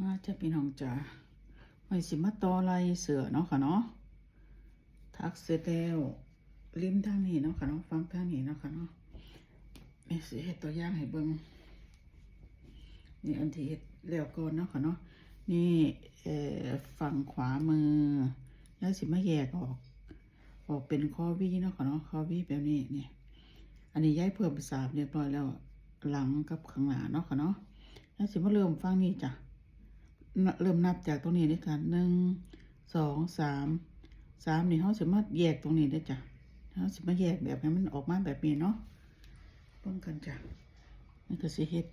มาจะพี่น้องจ๋าไว้สิมาต่อไรเสือเนาะค่ะเนาะทักเสร็จแล้วริมทางนี้เนาะค่ะเนาะฟังทางนี้เนาะค่ะเนาะแม่สิเฮ็ดตัวย่างให้เบิ่งนี่อันที่เฮ็ดแล้วก่อนเนาะค่ะเนาะนี่เอ่อฝั่งขวามือยายสิมาแยกออก ออกเป็นคอวีเนาะค่ะเนาะคอวีแบบนี้เนี่ยอันนี้ย้ายเพิ่มสาบเรียบร้อยแล้วหลังกับข้างหน้าเนาะค่ะเนาะยายสิมาเริ่มฟังนี่จ้ะ เริ่มนับจากตรงนี้ด้วยกันหนึ่งสองสามสามนี่เขาสามารถแยกตรงนี้ได้จ้ะเขาสามารถแยกแบบให้มันออกมาแบบนี้เนาะเบิ่งกันจ้ะนี่ก็สิเฮ็ด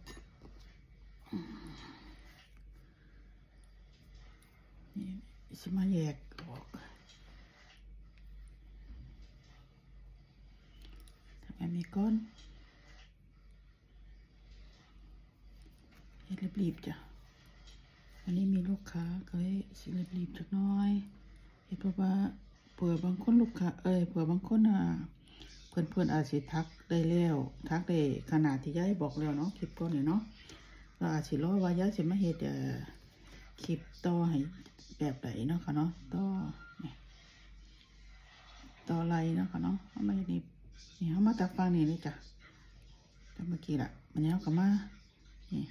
นี่สิมาแยกออกทำแบบนี้ก่อนเฮ็ดรีบๆจ้ะ นนี้มีลูกค้าก็ให้สิรีบๆจักน้อยเห็นเพราะว่าเผื่อบางคนลูกค้าเอ้ยเผื่อบางคนอะเพื่อนเพื่อนๆอาจสิทักได้แล้วทักได้ขนาดที่ย้ายบอกแล้วเนาะคลิปก่อนเนี่ยเนาะเราอาจสิรอว่าย้ายสิมาเฮ็ดเอ่อคลิปต่อให้แบบไหนเนาะค่ะเนาะต่อนี่ต่อไรเนาะค่ะเนาะเอามานี่นี่เอามาตักฟังนี่เลยจ้ะแต่เมื่อกี้ละมันยาวกับมานี่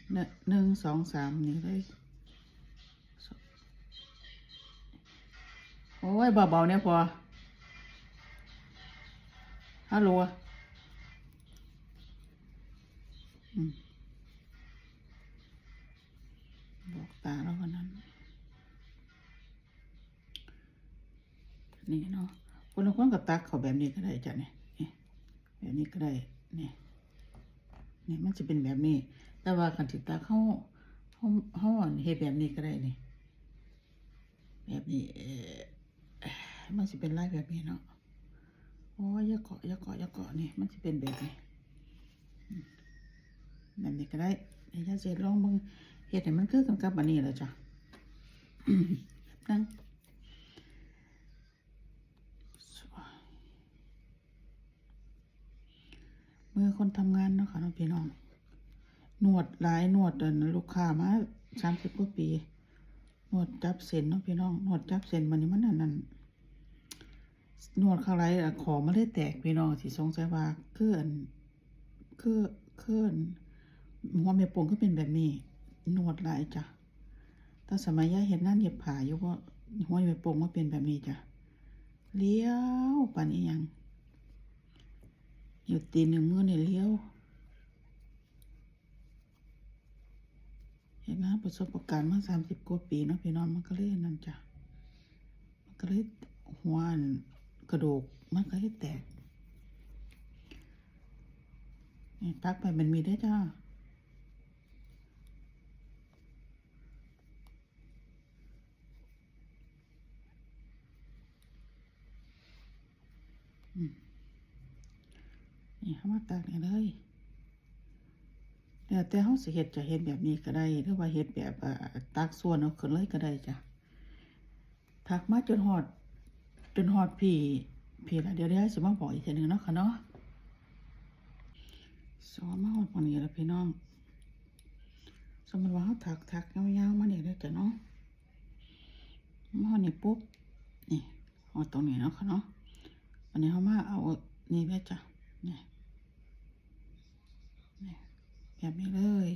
หนึ่งสองสามนี่เลย โอ้ยเบาๆเนี่ยพอฮัลโหลบอกตาแล้ววันนั้น นี่เนาะคนละคนกับตักเขาแบบนี้ก็ได้จ้ะเนี่ยนี่แบบนี้ก็ได้เนี่ยเนี่ยมันจะเป็นแบบนี้ แต่ว่าคันติตักเขาเขาเขาเฮ็ดแบบนี้ก็ได้นี่แบบนี้เออ มันจะเป็นลายแบบนี้เนาะโอ้ยอยาเกาะยาเกาะยาเกาะนี่มันจะเป็นแบบนี้แบบนี้ก็ได้เดี๋ยวจะเสร็จลองมึงเห็ดให้มันคือกันกับอันนี้แหละจ้ะนั่งมือคนทำงานเนาะค่ะน้องพี่น้องนวดหลายนวดเดินลูกค้ามาสามสิบกว่าปีนวดจับเส้นเนาะพี่น้องนวดจับเส้นมันนี่มันอันนั้น นวดข้างไรอะของมันได้แตกพี่น้องที่สงสัยว่าเคลื่อนเคลื่อนเคลื่อนหัวเมปงก็เป็นแบบนี้นวดหลายจ้ะแต่สมัยย่าเห็นนั่นเหยียบผาอยู่ก็หัวเมปงมาเป็นแบบนี้จ้ะเลี้ยวปานนี้ยังอยู่ตีนหนึ่งมือเนี่เลี้ยวเห็นนะประสบการณ์มาสามสิบกว่าปีเนาะพี่น้องมันก็เลยนั่นจ้ะมันก็เลยหัวน กระดูกมันก็เลยแตกนี่ตักไปมันมีได้จ้าอนี่เขามาตักนี่เลยแล้วแต่เขาสิเฮ็ดจะเฮ็ดแบบนี้ก็ได้หรือว่าเฮ็ดแบบอ่าตักส่วนเอาขึ้นเลยก็ได้จ้ะถักมาจนฮอด จนฮอดพี่พี่ละเดี๋ยวเดี๋ยวสิมาบอกอีกทีหนึ่งเนาะค่ะเนาะสอนมาฮอดปานนี้ล้วพี่น้องสมมติว่าเขาถักถักยาวๆมาเนี่เลยจ้ะเนาะมาฮอดนี่ปุ๊บนี่ฮอดตรงนี้เนาะค่ะเนาะอันนี้เขามาเอานี่ไว้จ้ะนี่นี่แบบนี้เลย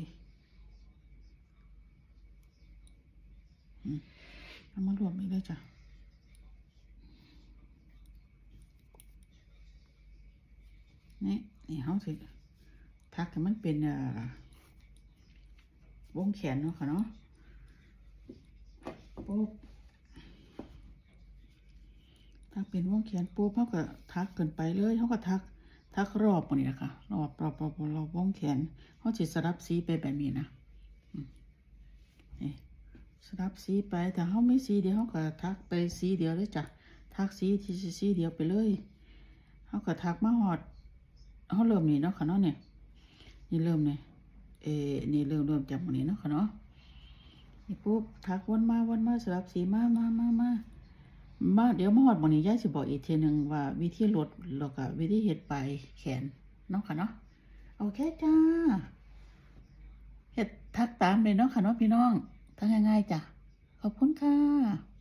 อืมเอามารวมนี้เลยจ้ะ นี่นี่เขาสิทักให้มันเป็นเอ่อวงแขนเนาะค่ะเนาะปุ๊บถ้าเป็นวงแขนปุ๊บเขาก็ทักเกินไปเลยเขาก็ทักทักรอบหมดนี่นะคะรอบรอบรอบรอบวงแขนเขาจะสลับสีไปแบบนี้นะอืมนี่สลับสีไปแต่เขาไม่สีเดียวเขาก็ทักไปสีเดียวเลยจ้ะทักสีที่สีเดียวไปเลยเขาก็ทักมาหอด เขาเริ่มนี่เนาะค่ะเนาะเนี่ยนี่เริ่มเนี่ยเอนี่เริ่มเริ่มจากหมดนี้เนาะค่ะเนาะนี่ปุ๊บทักวนมาวนมาสลับสีมามามามามาเดี๋ยวมาหอดหมอนี้ย่าสิบอกอีกทีหนึ่งว่าวิธีลดแล้วก็วิธีเฮ็ดปลายแขนเนาะค่ะเนาะโอเคจ้าเฮ็ดทักตามเลยเนาะค่ะเนาะพี่น้องทักง่ายๆจ้ะขอบคุณค่ะ